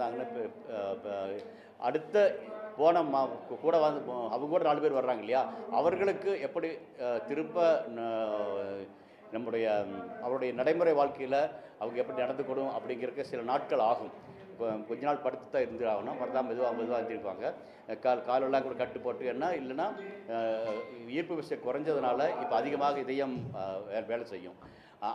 வந்தாங்கன்னா இப்போ அடுத்த போன மா கூட வந்து போ- அவங்க கூட நாலு பேர் வர்றாங்க இல்லையா? அவர்களுக்கு எப்படி திரும்ப நம்முடைய அவருடைய நடைமுறை வாழ்க்கையில் அவங்க எப்படி நடந்துக்கணும் அப்படிங்கிறக்க சில நாட்கள் ஆகும். இப்போ கொஞ்ச நாள் படுத்து தான் இருந்து ஆகணும் மறுதான் மெதுவாக மெதுவாக இருந்திருப்பாங்க கால் காலெல்லாம் கூட கட்டு போட்டு என்ன இல்லைன்னா ஈர்ப்பு விசை குறைஞ்சதுனால இப்போ அதிகமாக இதயம் வே- வேலை செய்யும்.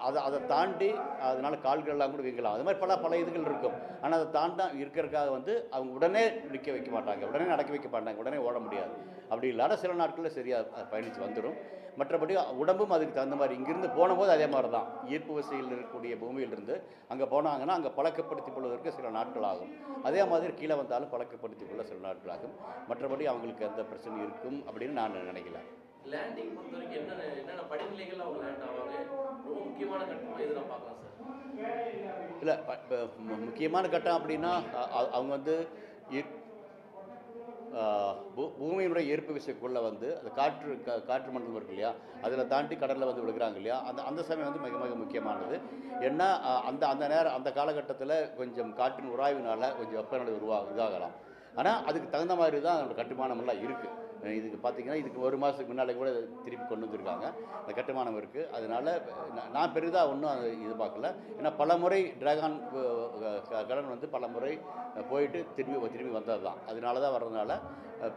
அதை அதை தாண்டி அதனால் கால்கள்லாம் கூட வைக்கலாம் அது மாதிரி பல பல இதுகள் இருக்கும். ஆனால் அதை தாண்டா இருக்கிறதுக்காக வந்து அவங்க உடனே நிற்க வைக்க மாட்டாங்க. உடனே நடக்க வைக்க மாட்டாங்க. உடனே ஓட முடியாது. அப்படி இல்லாத சில நாட்களில் சரியாக பயணித்து வந்துடும். மற்றபடி உடம்பும் அதுக்கு தகுந்த மாதிரி. இங்கிருந்து போனபோது அதே மாதிரி தான். ஈர்ப்பு வசையில் இருக்கக்கூடிய பூமியிலிருந்து அங்கே போனாங்கன்னா அங்கே பழக்கப்படுத்திக் கொள்வதற்கு சில நாட்கள் ஆகும். அதே மாதிரி கீழே வந்தாலும் பழக்கப்படுத்திக் கொள்ள சில நாட்கள் ஆகும். மற்றபடி அவங்களுக்கு எந்த பிரச்சனை இருக்கும் அப்படின்னு நான் நினைக்கல. லேண்டிங் பொறுத்த வரைக்கும் என்னென்ன என்னென்ன படிநிலைகள் அவங்க லேண்ட் ஆவாங்க ரொம்ப முக்கியமான கட்டமாக எது நான் பார்க்கலாம் சார் இல்லை முக்கியமான கட்டம் அப்படின்னா அவங்க வந்து பூமியினுடைய ஈர்ப்பு விசைக்குள்ளே வந்து அந்த காற்று க காற்று மண்டலம் இருக்கு இல்லையா? அதில் தாண்டி கடலில் வந்து விழுகிறாங்க இல்லையா? அந்த அந்த சமயம் வந்து மிக மிக முக்கியமானது. ஏன்னா அந்த அந்த நேரம் அந்த காலகட்டத்தில் கொஞ்சம் காற்றின் உராய்வினால் கொஞ்சம் வெப்பநிலை உருவா இதாகலாம் ஆனால் அதுக்கு தகுந்த மாதிரி தான் அதோட கட்டுமானமெல்லாம் இருக்குது இதுக்கு பார்த்தீங்கன்னா இதுக்கு ஒரு மாதத்துக்கு முன்னாலே கூட திருப்பி கொண்டு வந்திருக்காங்க. அந்த கட்டுமானம் இருக்குது அதனால நான் நான் பெரிதாக ஒன்றும் அது இது பார்க்கல. ஏன்னா பல முறை டிராகன் கடன் வந்து பல முறை போயிட்டு திரும்பி திரும்பி வந்தது தான் அதனால தான் வர்றதுனால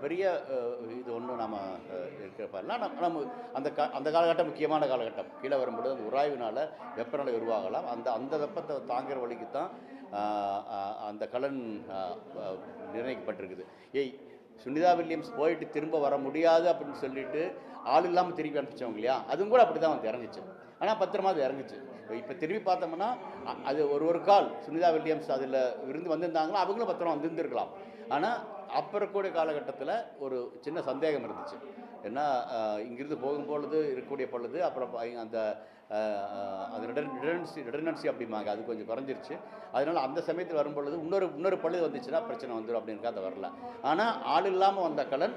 பெரிய இது ஒன்றும் நம்ம இருக்கிறப்பெல்லாம் நம்ம நம்ம அந்த கா அந்த காலகட்டம் முக்கியமான காலகட்டம். கீழே வரும்பொழுது அந்த உராய்வினால் வெப்பநிலை உருவாகலாம். அந்த அந்த வெப்பத்தை தாங்குற வழிக்கு தான் அந்த கலன் நிர்ணயிக்கப்பட்டிருக்குது. ஏய் சுனிதா வில்லியம்ஸ் போயிட்டு திரும்ப வர முடியாது அப்படின்னு சொல்லிட்டு ஆள் இல்லாமல் திருப்பி அனுப்பிச்சவங்க இல்லையா? அதுவும் கூட அப்படி தான் வந்து இறங்குச்சு. ஆனால் பத்திரமா அது இறங்குச்சு. இப்போ திரும்பி பார்த்தோம்னா அது ஒரு ஒரு கால் சுனிதா வில்லியம்ஸ் அதில் இருந்து வந்திருந்தாங்களோ அவங்களும் பத்திரம் வந்திருந்திருக்கலாம். ஆனால் அப்போ இருக்கக்கூடிய காலகட்டத்தில் ஒரு சின்ன சந்தேகம் இருந்துச்சு. ஏன்னா இங்கிருந்து போகும்பொழுது இருக்கக்கூடிய பொழுது அப்புறம் ப- அந்த ரிடன்சி ரிடனன்சி அப்படிம்பாங்க. அது கொஞ்சம் குறைஞ்சிருச்சு. அதனால் அந்த சமயத்தில் வரும்பொழுது இன்னொரு இன்னொரு பழுது வந்துச்சுன்னா பிரச்சனை வந்துடும் அப்படின்னு அதை வரல. ஆனால் ஆள் இல்லாமல் வந்த கலன்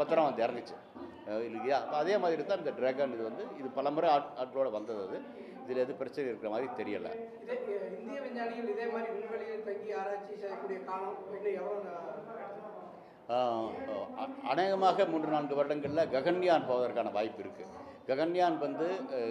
பத்திரம் வந்து இறங்குச்சு. இல்லையா? அப்போ அதே மாதிரி தான் இந்த ட்ராகன் இது வந்து இது பலமுறை ஆட் ஆட்களோட வந்தது அது. இதில் எது பிரச்சனை இருக்கிற மாதிரி தெரியலை. இதே இந்திய விஞ்ஞானிகள் இதே மாதிரி விண்வெளியில் தங்கி ஆராய்ச்சி செய்யக்கூடிய காலம் இன்னும் எவ்வளோ அநேகமாக மூன்று நான்கு வருடங்களில் ககன்யான் போவதற்கான வாய்ப்பு இருக்குது ககன்யான் வந்து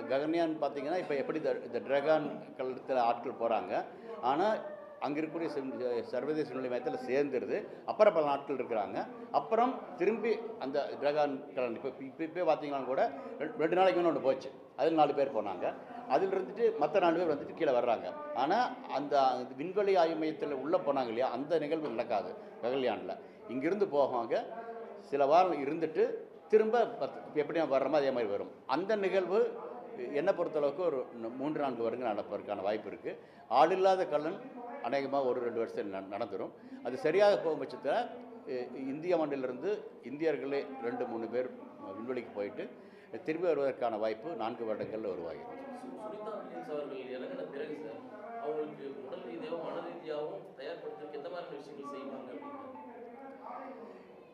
ககன்யான் பார்த்தீங்கன்னா இப்போ எப்படி இந்த இந்த டிராகன் கலத்தில் ஆட்கள் போகிறாங்க ஆனால் அங்கே இருக்கக்கூடிய சர்வதேச விண்வெளி மையத்தில் சேர்ந்துருது அப்புறம் பல நாட்கள் இருக்கிறாங்க. அப்புறம் திரும்பி அந்த டிராகன் கலன் இப்போ இப்போ இப்போ பார்த்தீங்கன்னா கூட ரெண்டு- நாளைக்கு முன்னே ஒன்று போச்சு. அதில் நாலு பேர் போனாங்க. அதில் இருந்துட்டு மற்ற நாலு பேர் வந்துட்டு கீழே வர்றாங்க. ஆனால் அந்த விண்வெளி ஆய்வு மையத்தில் உள்ளே போனாங்க இல்லையா அந்த நிகழ்வு நடக்காது ககல்யானில். இங்கிருந்து போவாங்க. சில வாரம் இருந்துட்டு திரும்ப பத்து எப்படியும் வர்றோமோ அதே மாதிரி வரும். அந்த நிகழ்வு என்னை பொறுத்தளவுக்கு ஒரு மூன்று நான்கு வருடங்கள் நடப்பதற்கான வாய்ப்பு இருக்குது ஆள் இல்லாத கல்லன் அநேகமாக ஒரு ரெண்டு வருஷம் ந- நடந்துரும். அது சரியாக போகும் பட்சத்தில் இந்திய மண்ணிலிருந்து இந்தியர்களே ரெண்டு மூணு பேர் விண்வெளிக்கு போயிட்டு திரும்பி வருவதற்கான வாய்ப்பு நான்கு வருடங்களில் உருவாகிறது.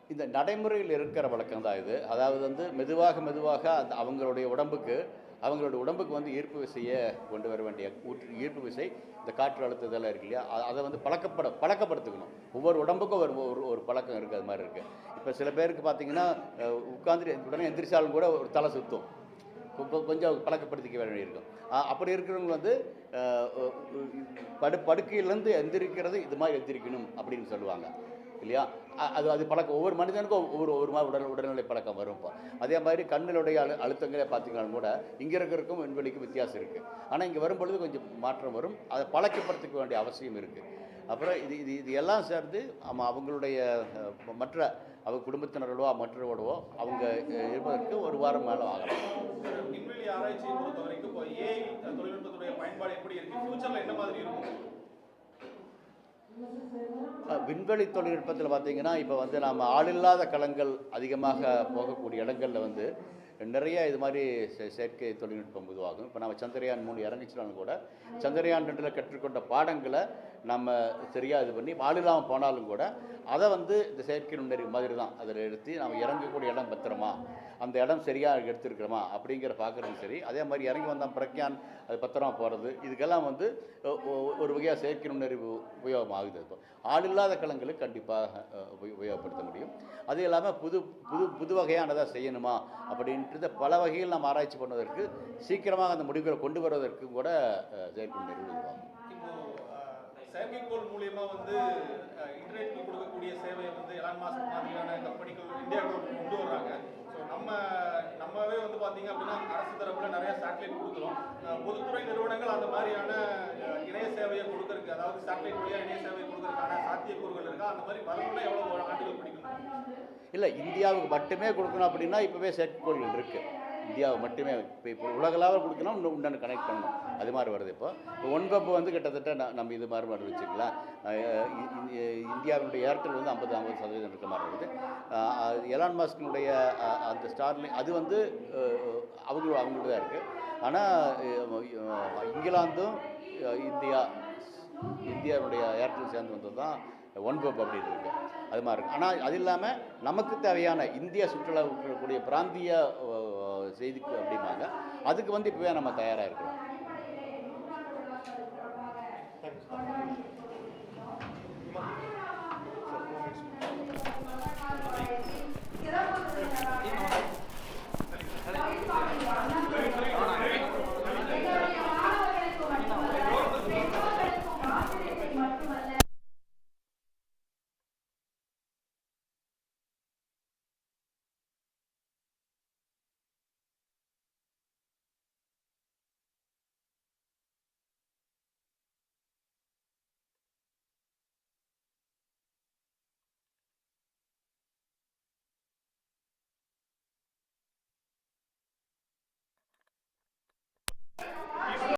இந்த நடைமுறையில் இருக்கிற வழக்கம் தான் இது. அதாவது வந்து மெதுவாக மெதுவாக அந்த அவங்களுடைய உடம்புக்கு அவங்களோட உடம்புக்கு வந்து ஈர்ப்பு விசையை கொண்டு வர வேண்டிய ஊற்று ஈர்ப்பு விசை இந்த காற்று அழுத்ததெல்லாம் இருக்கு இல்லையா? அதை வந்து பழக்கப்பட பழக்கப்படுத்திக்கணும். ஒவ்வொரு உடம்புக்கும் ஒரு ஒரு ஒரு பழக்கம் இருக்குது அது மாதிரி இருக்குது இப்போ சில பேருக்கு பார்த்தீங்கன்னா உட்காந்துட்டு உடனே எந்திரிச்சாலும் கூட ஒரு தலை சுத்தும். கொஞ்சம் பழக்கப்படுத்திக்க வேண்டியிருக்கும். அப்படி இருக்கிறவங்க வந்து படு படுக்கையிலேருந்து எந்திரிக்கிறது இது மாதிரி எந்திரிக்கணும் அப்படின்னு சொல்லுவாங்க. இல்லையா? அது அது பழக்கம். ஒவ்வொரு மனிதனுக்கும் ஒவ்வொரு ஒரு மாதிரி உடல் உடல்நிலை பழக்கம் வரும் இப்போ. அதே மாதிரி கண்ணினுடைய அழு அழுத்தங்களே பார்த்தீங்கன்னா கூட இங்கே இருக்கிறக்கும் விண்வெளிக்கும் வித்தியாசம் இருக்குது ஆனால் இங்கே வரும்பொழுது கொஞ்சம் மாற்றம் வரும். அதை பழக்கப்படுத்திக்க வேண்டிய அவசியம் இருக்குது அப்புறம் இது இது இது எல்லாம் சேர்ந்து அவங்களுடைய மற்ற அவங்க குடும்பத்தினர்களோ மற்றவர்களோ அவங்க இருப்பதற்கு ஒரு வாரம் மேலே ஆகலாம். விண்வெளி ஆராய்ச்சியை பொறுத்த வரைக்கும் இப்போ ஏஐ தொழில்நுட்பத்துடைய பயன்பாடு எப்படி இருக்கு? ஃபியூச்சர்ல என்ன மாதிரி இருக்கும்? விண்வெளி தொழில்நுட்பத்தில் பார்த்தீங்கன்னா இப்போ வந்து நாம் ஆளில்லாத களங்கள் அதிகமாக போகக்கூடிய இடங்களில் வந்து நிறைய இது மாதிரி செயற்கை தொழில்நுட்பம் உருவாகும். இப்போ நம்ம சந்திரயான் மூணு இறங்கிச்சினாலும் கூட சந்திரயான் ரெண்டில் கற்றுக்கொண்ட பாடங்களை நம்ம சரியாக இது பண்ணி ஆள் இல்லாமல் போனாலும் கூட அதை வந்து இந்த செயற்கை நுண்ணறிவு மாதிரி தான் அதில் எடுத்து நம்ம இறங்கக்கூடிய இடம் பத்திரமா? அந்த இடம் சரியாக எடுத்திருக்கிறோமா? அப்படிங்கிற பார்க்குறதும் சரி. அதே மாதிரி இறங்கி வந்தால் பிரக்யான் அது பத்திரமா போகிறது இதுக்கெல்லாம் வந்து ஒரு வகையாக செயற்கை நுண்ணறிவு உபயோகம் ஆகுது இப்போ. ஆள் இல்லாத களங்களுக்கு கண்டிப்பாக உபயோகப்படுத்த முடியும். அது இல்லாமல் புது புது புது வகையானதாக செய்யணுமா? அப்படின்றத பல வகையில் நம்ம ஆராய்ச்சி பண்ணுவதற்கு சீக்கிரமாக அந்த முடிவுகளை கொண்டு வருவதற்கும் கூட செயற்கை நுண்ணறிவு உதவும் செயற்கைக்கோள் மூலியமா வந்து அஹ், இன்டர்நெட்க்கு கொடுக்கக்கூடிய சேவையை வந்து எலான் மாஸ்க் மாதிரியான கம்பெனிகள் இந்தியாவுக்கு கொண்டு வர்றாங்க. ஸோ நம்ம நம்மவே வந்து பார்த்தீங்க அப்படின்னா அரசு தரப்புல நிறைய சேட்டலைட் கொடுக்குறோம். பொதுத்துறை நிறுவனங்கள் அந்த மாதிரியான இணைய சேவையை கொடுக்கறதுக்கு அதாவது சேட்டலைட் வழியாக இணைய சேவை கொடுக்கறதுக்கான சாத்தியக்கூறுகள் இருக்கா? அந்த மாதிரி வரணும்னா எவ்வளோ ஆண்டுகள் பிடிக்கணும்? இல்லை இந்தியாவுக்கு மட்டுமே கொடுக்கணும் அப்படின்னா இப்போவே செயற்கைக்கோள்கள் இருக்குது இந்தியாவை மட்டுமே இப்போ இப்போ உலகளாவில் கொடுக்கணும் இன்னும் கனெக்ட் பண்ணணும். அது மாதிரி வருது இப்போ. இப்போ ஒன்பப்பு வந்து கிட்டத்தட்ட நம்ம இது மாதிரி வருது வச்சுக்கலாம் இ- இந்தியாவினுடைய ஏர்டெல் வந்து ஐம்பது ஐம்பது சதவீதம் இருக்க மாதிரி இருக்குது எலான் மாஸ்கினுடைய அந்த ஸ்டார்லிங் அது வந்து அவங்க அவங்களுக்கு தான் இருக்குது ஆனால் இங்கிலாந்தும் இந்தியா இந்தியாவுடைய ஏர்டெல் சேர்ந்து வந்தது தான் ஒன்பப் அப்படின்னு இருக்குது அது மாதிரி இருக்கு. ஆனால் அது இல்லாமல் நமக்கு தேவையான இந்திய சுற்றுலா இருக்கக்கூடிய பிராந்திய செய்திக்கு அப்படிம்பாங்க. அதுக்கு வந்து இப்போவே நம்ம தயாராக இருக்கிறோம்.